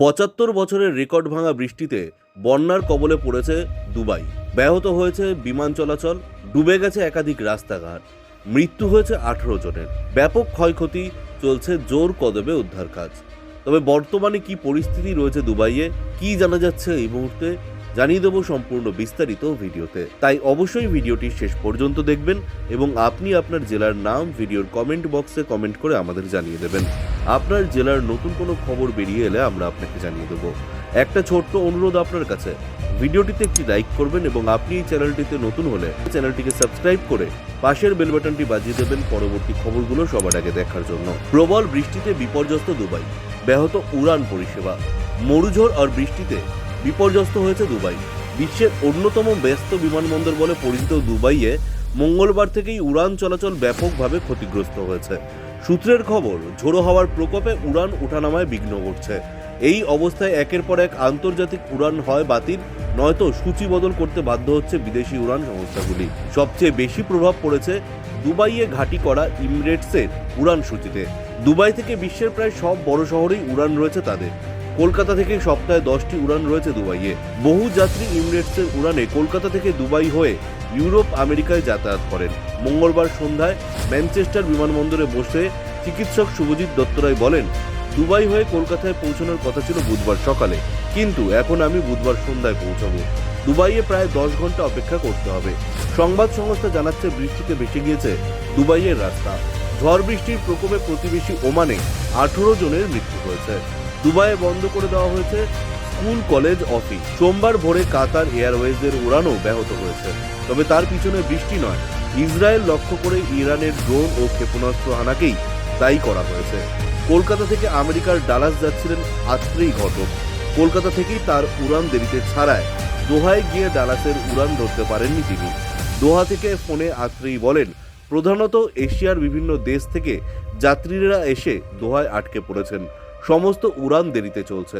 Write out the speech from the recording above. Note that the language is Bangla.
পঁচাত্তর বছরের রেকর্ড ভাঙা বৃষ্টিতে বন্যার কবলে পড়েছে দুবাই। ব্যাহত হয়েছে বিমান চলাচল, ডুবে গেছে একাধিক রাস্তাঘাট। মৃত্যু হয়েছে আঠেরো জনের। ব্যাপক ক্ষয়ক্ষতি চলছে জোর কদমে উদ্ধার কাজ। তবে বর্তমানে কি পরিস্থিতি রয়েছে দুবাইয়ে, কি জানা যাচ্ছে এই মুহূর্তে? জানিয়ে দেবো সম্পূর্ণ বিস্তারিত ভিডিওতে। তাই অবশ্যই ভিডিওটি শেষ পর্যন্ত দেখবেন এবং আপনি আপনার জেলার নাম ভিডিওর কমেন্ট বক্সে কমেন্ট করে আমাদের জানিয়ে দেবেন। আপনার জেলার নতুন কোনো খবর বেরিয়ে এলে আমরা আপনাকে জানিয়ে দেবো। একটা ছোট্ট অনুরোধ আপনার কাছে। ভিডিওটিতে একটি লাইক করবেন এবং আপনি এই চ্যানেলটিতে নতুন হলে চ্যানেলটিকে সাবস্ক্রাইব করে পাশের বেল বাটনটি বাজিয়ে দেবেন পরবর্তী খবরগুলো সবার আগে দেখার জন্য। প্রবল বৃষ্টিতে বিপর্যস্ত দুবাই। ব্যাহত উড়ান পরিষেবা। মরুঝড় আর বৃষ্টিতে বিপর্যস্ত হয়েছে দুবাই। বিশ্বের অন্যতম ব্যস্ত বিমানবন্দর বলে পরিচিত দুবাইয়ে মঙ্গলবার থেকেই উড়ান চলাচল ব্যাপকভাবে ক্ষতিগ্রস্ত হয়েছে। সূত্রের খবর, ঝোড়ো হওয়ার প্রকোপে উড়ান ওঠানামায় বিঘ্ন ঘটছে। এই অবস্থায় একের পর এক আন্তর্জাতিক উড়ান হয় বাতিল, নয়তো সূচি বদল করতে বাধ্য হচ্ছে বিদেশি উড়ান সংস্থাগুলি। সবচেয়ে বেশি প্রভাব পড়েছে দুবাইয়ে ঘাঁটি করা ইমিরেটসের উড়ান সূচিতে। দুবাই থেকে বিশ্বের প্রায় সব বড় শহরেই উড়ান রয়েছে তাদের। কলকাতা থেকে সপ্তাহে দশটি উড়ান রয়েছে দুবাইয়ে। বহু যাত্রী ইমিরেটসের উড়ানে কলকাতা থেকে দুবাই হয়ে ইউরোপ, আমেরিকায় যাতায়াত করেন। মঙ্গলবার সন্ধ্যায় ম্যানচেস্টার বিমানবন্দরে বসে চিকিৎসক শুভজিৎ দত্তরায় বলেন, দুবাই হয়ে কলকাতায় পৌঁছানোর কথা ছিল বুধবার সকালে। কিন্তু এখন আমি বুধবার সন্ধ্যায় পৌঁছাবো। দুবাইয়ে প্রায় দশ ঘণ্টা অপেক্ষা করতে হবে। সংবাদ সংস্থা জানাচ্ছে, বৃষ্টিতে ভেসে গিয়েছে দুবাইয়ের রাস্তা। ঝড় বৃষ্টির প্রকোপে প্রতিবেশী ওমানে আঠেরো জনের মৃত্যু হয়েছে। দুবাইয়ে বন্ধ করে দেওয়া হয়েছে স্কুল, কলেজ, অফিস। সোমবার ভোরে কাতার এয়ারওয়েজের উড়ানও ব্যাহত হয়েছে। তবে তার পিছনে বৃষ্টি নয়, ইসরায়েল লক্ষ্য করে ইরানের ড্রোন ও ক্ষেপণাস্ত্র হানাকেই দায়ী করা হয়েছে। কলকাতা থেকে আমেরিকার ডালাস যাচ্ছিলেন আত্রেই ঘটক। কলকাতা থেকেই তার উড়ান দেরিতে ছাড়ায় দোহায় গিয়ে ডালাসের উড়ান ধরতে পারেননি তিনি। দোহা থেকে ফোনে আত্রেই বলেন, প্রধানত এশিয়ার বিভিন্ন দেশ থেকে যাত্রীরা এসে দোহায় আটকে পড়েছেন। সমস্ত উড়ান দেরিতে চলছে।